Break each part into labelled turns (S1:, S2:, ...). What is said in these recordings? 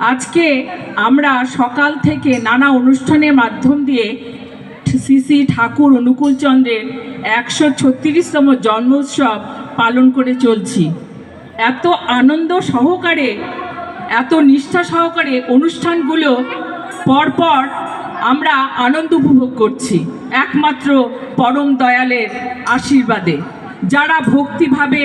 S1: আজকে আমরা সকাল থেকে নানা অনুষ্ঠানের মাধ্যম দিয়ে শ্রী ঠাকুর অনুকূলচন্দ্রের একশো ছত্রিশতম জন্মোৎসব পালন করে চলছি। এত আনন্দ সহকারে, এত নিষ্ঠা সহকারে অনুষ্ঠানগুলো পরপর আমরা আনন্দ উপভোগ করছি। একমাত্র পরম দয়ালের আশীর্বাদে। যারা ভক্তিভাবে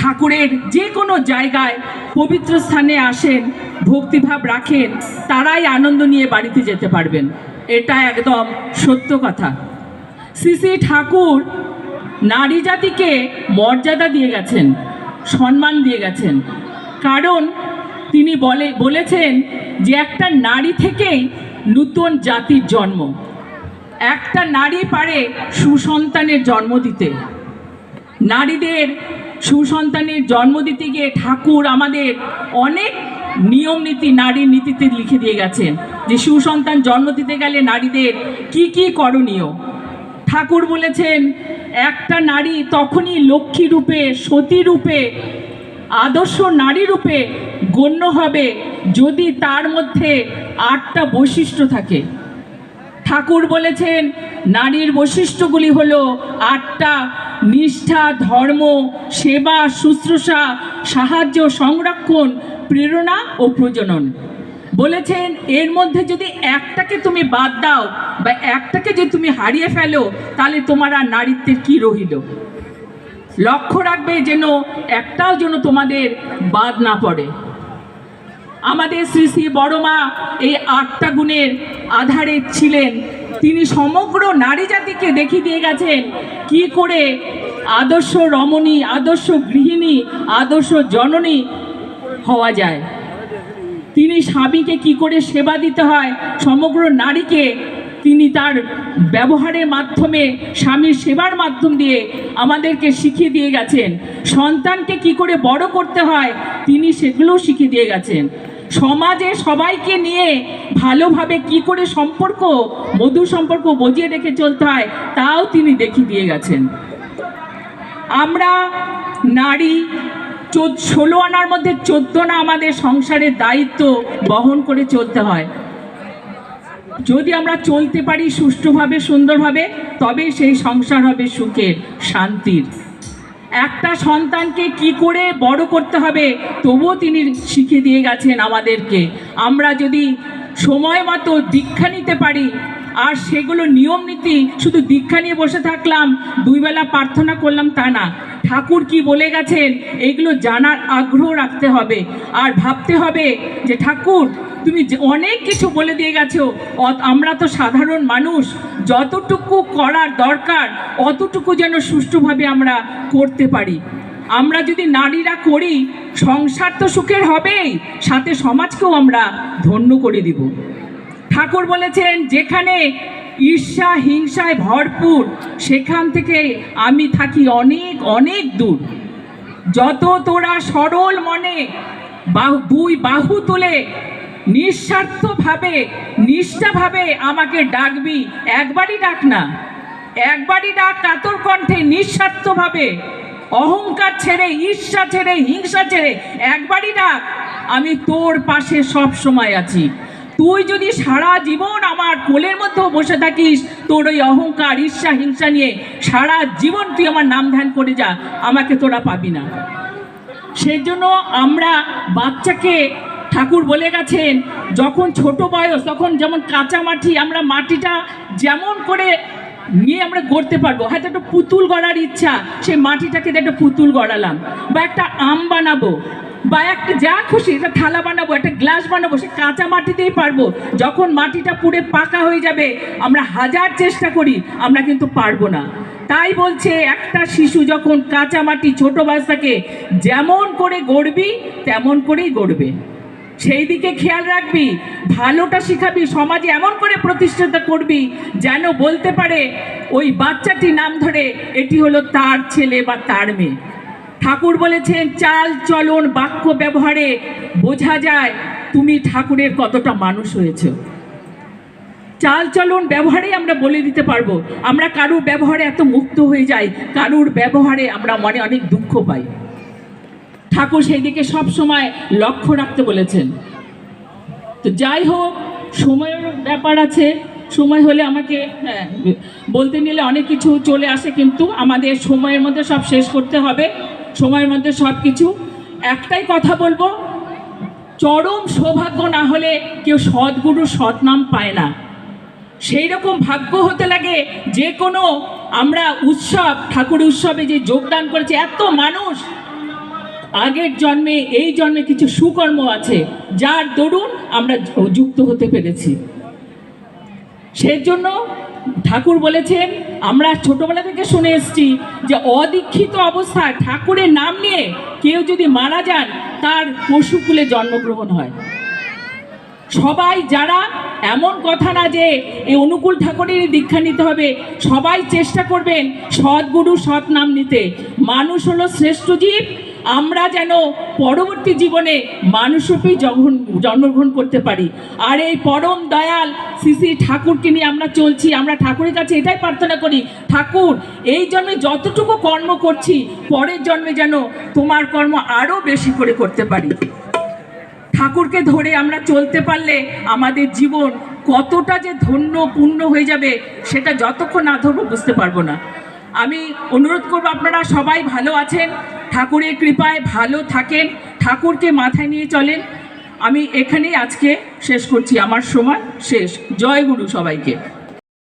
S1: ঠাকুরের যে কোনো জায়গায় পবিত্র স্থানে আসেন, ভক্তিভাব রাখেন, তারাই আনন্দ নিয়ে বাড়িতে যেতে পারবেন। এটা একদম সত্য কথা। শ্রী ঠাকুর নারী জাতিকে মর্যাদা দিয়ে গেছেন, সম্মান দিয়ে গেছেন। কারণ তিনি বলে, বলেছেন যে একটা নারী থেকেই নূতন জাতির জন্ম। একটা নারী পারে সুসন্তানের জন্ম দিতে। নারীদের সুসন্তানের জন্ম দিতে গিয়ে ঠাকুর আমাদের অনেক নিয়ম নীতি নারীর নীতিতে লিখে দিয়ে গেছেন যে সুসন্তান জন্ম দিতে গেলে নারীদের কি কি করণীয়? ঠাকুর বলেছেন, একটা নারী তখনই লক্ষ্মী রূপে, সতী রূপে, আদর্শ নারী রূপে গণ্য হবে যদি তার মধ্যে আটটা বৈশিষ্ট্য থাকে। ঠাকুর বলেছেন, নারীর বৈশিষ্ট্যগুলি হলো আটটা নিষ্ঠা, ধর্ম, সেবা, শুশ্রূষা, সাহায্য, সংরক্ষণ, প্রেরণা ও প্রজনন। বলেছেন, এর মধ্যে যদি একটাকে তুমি বাদ দাও বা একটাকে যদি তুমি হারিয়ে ফেলো, তাহলে তোমার আর নারীত্বের কি রহিল? লক্ষ্য রাখবে যেন একটাও যেন তোমাদের বাদ না পড়ে। আমাদের শ্রী শ্রী বড়মা এই আটটা গুণের আধারে ছিলেন। তিনি সমগ্র নারী জাতিকে দেখিয়ে দিয়ে গেছেন। কি করে? আদর্শ রমণী, আদর্শ গৃহিণী, আদর্শ জননী হওয়া যায়। তিনি স্বামীকে কি করে সেবা দিতে হয়? সমগ্র নারীকে তিনি তার ব্যবহারের মাধ্যমে, স্বামীর সেবার মাধ্যম দিয়ে আমাদেরকে শিখিয়ে দিয়ে গেছেন। সন্তানকে কি করে বড় করতে হয়? তিনি সেগুলোও শিখিয়ে দিয়ে গেছেন। সমাজে সবাইকে নিয়ে ভালোভাবে কি করে সম্পর্ক, মধুর সম্পর্ক বজিয়ে রেখে চলতে হয়, তাও তিনি দেখিয়ে দিয়ে গেছেন। আমরা নারী ষোলো আনার মধ্যে চোদ্দ না আমাদের সংসারের দায়িত্ব বহন করে চলতে হয়। যদি আমরা চলতে পারি সুষ্ঠুভাবে, সুন্দরভাবে তবে সেই সংসার হবে সুখের, শান্তির। একটা সন্তানকে কি করে বড় করতে হবে? তবুও তিনি শিখে দিয়ে গেছেন আমাদেরকে। আমরা যদি সময় মতো দীক্ষা নিতে পারি, আর সেগুলো নিয়ম নীতি, শুধু দীক্ষা নিয়ে বসে থাকলাম দুইবেলা প্রার্থনা করলাম তা না। ঠাকুর কি বলে গেছেন? এগুলো জানার আগ্রহ রাখতে হবে। আর ভাবতে হবে যে, ঠাকুর তুমি অনেক কিছু বলে দিয়ে গেছো আমরা তো সাধারণ মানুষ, যতটুকু করার দরকার, অতটুকু যেন সুষ্ঠুভাবে আমরা করতে পারি। আমরা যদি নারীরা করি, সংসার তো সুখের হবেই, সাথে সমাজকেও আমরা ধন্য করে দিব। ঠাকুর বলেছেন, যেখানে ঈর্ষা হিংসায় ভরপুর, সেখান থেকে আমি থাকি অনেক অনেক দূর। যত তোরা সরল মনে, বাহু, দুই বাহু তুলে নিঃস্বার্থভাবে, নিষ্ঠাভাবে আমাকে ডাকবি, একবারই ডাক না। একবারই ডাক কাতর কণ্ঠে নিঃস্বার্থভাবে, অহংকার ছেড়ে, ঈর্ষা ছেড়ে, হিংসা ছেড়ে, একবারই ডাক, আমি তোর পাশে সব সময় আছি। তুই যদি সারা জীবন আমার কোলের মধ্যেও বসে থাকিস, তোর ওই অহংকার, ঈর্ষা, হিংসা নিয়ে সারা জীবন তুই আমার নাম ধ্যান করে যা, আমাকে তোরা পাবি না। সেই জন্য আমরা বাচ্চাকে ঠাকুর বলে গেছেন, যখন ছোট বয়স, তখন যেমন কাঁচা মাটি, আমরা মাটিটা যেমন করে নিয়ে আমরা গড়তে পারব। হয়তো একটা পুতুল গড়ার ইচ্ছা, সেই মাটিটাকে একটা পুতুল গড়ালাম। বা একটা আম বানাবো, বা একটা যা খুশি, একটা থালা বানাবো, একটা গ্লাস বানাবো, সে কাঁচা মাটিতেই পারব। যখন মাটিটা পুড়ে পাকা হয়ে যাবে, আমরা হাজার চেষ্টা করি, আমরা কিন্তু পারব না। তাই বলছে, একটা শিশু যখন কাঁচা মাটি, ছোট বাচ্চাকে যেমন করে গড়বি, তেমন করেই গড়বে। সেই দিকে খেয়াল রাখবি, ভালোটা শিখাবি, সমাজে এমন করে প্রতিষ্ঠিত করবি যেন বলতে পারে ওই বাচ্চাটি নাম ধরে এটি হলো তার ছেলে বা তার মেয়ে। ঠাকুর বলেছেন, চাল, চলন, বাক্য ব্যবহারে বোঝা যায় তুমি ঠাকুরের কতটা মানুষ হয়েছো। চাল, চলন ব্যবহারেই আমরা বলে দিতে পারব, আমরা কারুর ব্যবহারে এত মুক্ত হয়ে যাই, কারুর ব্যবহারে আমরা মনে অনেক দুঃখ পাই। ঠাকুর সেই দিকে সব সময় লক্ষ্য রাখতে বলেছেন। তো যাই হোক, সময়ের ব্যাপার আছে। সময় হলে আমাকে হ্যাঁ বলতে নিলে অনেক কিছু চলে আসে, কিন্তু আমাদের সময়ের মধ্যে সব শেষ করতে হবে। সময়ের মধ্যে সব কিছু। একটাই কথা বলব, চরম সৌভাগ্য না হলে কেউ সদ্গুরু সৎনাম পায় না। সেই রকম ভাগ্য হতে লাগে যে কোনো, আমরা উৎসব, ঠাকুর উৎসবে যে যোগদান করেছে, এত মানুষ আগের জন্মে, এই জন্মে কিছু সুকর্ম আছে, যার দরুন আমরা যুক্ত হতে পেরেছি। সেজন্য ঠাকুর বলেছেন, আমরা ছোটবেলা থেকে শুনে এসেছি যে অদীক্ষিত অবস্থায় ঠাকুরের নাম নিয়ে কেউ যদি মারা যান, তার পশুকুলে জন্মগ্রহণ হয়। সবাই যারা এমন কথা না যে এই অনুকূল ঠাকুরেরই দীক্ষা নিতে হবে, সবাই চেষ্টা করবেন সদ্গুরু সৎ নাম নিতে। মানুষ হলো শ্রেষ্ঠ জীব আমরা যেন পরবর্তী জীবনে মানুষরূপেই জন্ম জন্মগ্রহণ করতে পারি। আর এই পরম দয়াল শ্রী ঠাকুরকে নিয়ে আমরা চলছি, আমরা ঠাকুরের কাছে এটাই প্রার্থনা করি, ঠাকুর, এই জন্মে যতটুকু কর্ম করছি, পরের জন্মে যেন তোমার কর্ম আরও বেশি করে করতে পারি। ঠাকুরকে ধরে আমরা চলতে পারলে আমাদের জীবন কতটা যে ধন্য পূর্ণ হয়ে যাবে, সেটা যতক্ষণ না ধরবো বুঝতে পারব না। আমি অনুরোধ করব আপনারা সবাই ভালো আছেন, ঠাকুরের কৃপায় ভালো থাকেন, ঠাকুরকে মাথায় নিয়ে চলেন। আমি এখানেই আজকে শেষ করছি, আমার সময় শেষ। জয় গুরু সবাইকে।